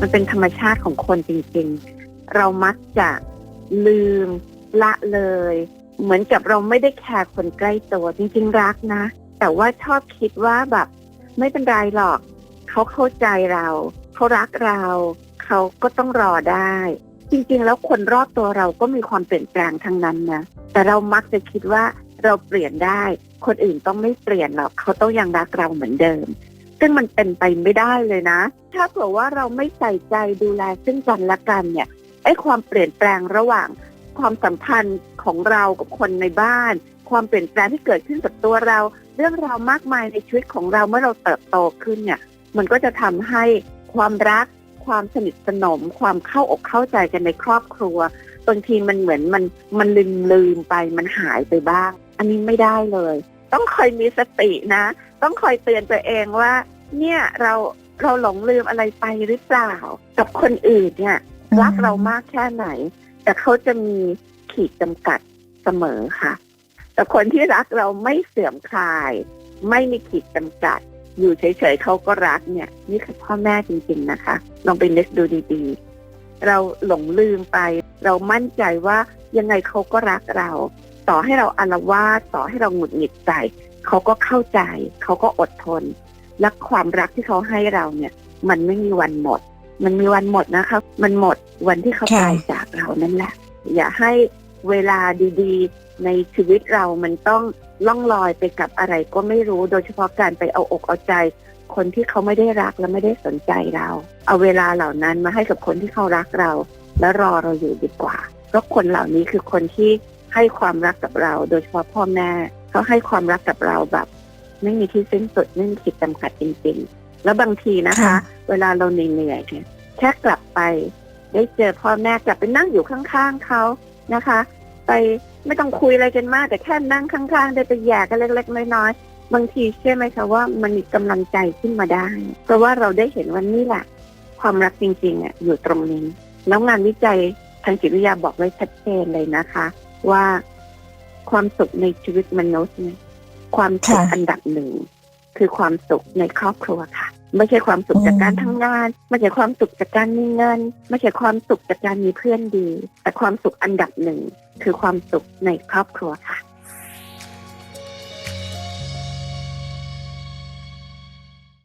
มันเป็นธรรมชาติของคนจริงๆ เรามักจะลืมละเลย เหมือนกับเราไม่ได้แคร์คนใกล้ตัวจริง ๆ รักนะ แต่ว่าชอบคิดว่าแบบ ไม่เป็นไรหรอก เขาเข้าใจเราเขารักเรา เขาก็ต้องรอได้ จริง ๆ แล้วคนรอบตัวเราก็มีความเปลี่ยนแปลงทั้งนั้นนะแต่เรามักจะคิดว่าเราเปลี่ยนได้ คนอื่นต้องไม่เปลี่ยนหรอกเขาต้องยังรักเราเหมือนเดิม ซึ่งมันเป็นไปไม่ได้เลยนะ ถ้าเผื่อว่าเราไม่ใส่ใจดูแลซึ่งกันและกันเนี่ยไอ้ความเปลี่ยนแปลงระหว่างความสัมพันธ์ของเรากับคนในบ้าน ความเปลี่ยนแปลงที่เกิดขึ้นกับตัวเรา เรื่องราวมากมายในชีวิตของเราเมื่อเราเติบโตขึ้นเนี่ย มันก็จะทำให้ความรัก ความสนิทสนม ความเข้าอกเข้าใจกันในครอบครัวบางทีมันเหมือนมันมันลืมลืมไปมันหายไปบ้าง อันนี้ไม่ได้เลย ต้องคอยมีสตินะ ต้องคอยเตือนตัวเองว่า เนี่ยเราเราหลงลืมอะไรไปหรือเปล่า กับคนอื่นเนี่ยรักเรามากแค่ไหน แต่เขาจะมีขีดจำกัดเสมอค่ะ แต่คนที่รักเราไม่เสื่อมคลาย ไม่มีขีดจำกัด อยู่เฉยๆเขาก็รักเนี่ย นี่คือพ่อแม่จริงๆนะคะลองไปนึกดูดีๆเราหลงลืมไป เรามั่นใจว่ายังไงเขาก็รักเรา ต่อให้เราอารวาสต่อให้เราหงุดหงิดใจเขาก็เข้าใจ เขาก็อดทน และความรักที่เขาให้เราเนี่ย มันไม่มีวันหมด มันมีวันหมดนะคะ มันหมดวันที่เขาค่ะตายจากเรานั่นแหละ อย่าให้เวลาดีๆ ในชีวิตเรามันต้องล่องลอยไปกับอะไรก็ไม่รู้ โดยเฉพาะการไปเอาอกเอาใจ คนที่เขาไม่ได้รักและไม่ได้สนใจเรา เอาเวลาเหล่านั้นมาให้กับคนที่เขารักเรา และรอเราอยู่ดีกว่า เพราะคนเหล่านี้คือคนที่ ให้ความรักกับเรา โดยเฉพาะพ่อแม่เขาให้ความรักกับเราแบบ ไม่มีที่สิ้นสุดไม่มีขีดจำกัดจริง ๆ แล้วบางทีนะคะค่ะเวลาเราเหนื่อยๆเนี่ยแค่กลับไป ได้เจอพ่อแม่กลับไปนั่งอยู่ข้างๆเขานะคะ ไปไม่ต้องคุยอะไรกันมาก แต่แค่นั่งข้างๆ ได้ไปแย่กันเล็กๆน้อยๆบางทีเชื่อไหมคะว่ามันมีกำลังใจขึ้นมาได้ เพราะว่าเราได้เห็นว่านี่แหละความรักจริงๆอะอยู่ตรงนี้ แล้วงานวิจัยทางจิตวิทยาบอกไว้ชัดเจนเลยนะคะ ว่าความสุขในชีวิตมนุษย์เนี่ยความสุขค่ะอันดับหนึ่งคือความสุขในครอบครัวค่ะ ไม่ใช่ความสุขจากการทำงาน ไม่ใช่ความสุขจากการมีเงิน ไม่ใช่ความสุขจากการมีเพื่อนดี แต่ความสุขอันดับหนึ่งคือความสุขในครอบครัวค่ะ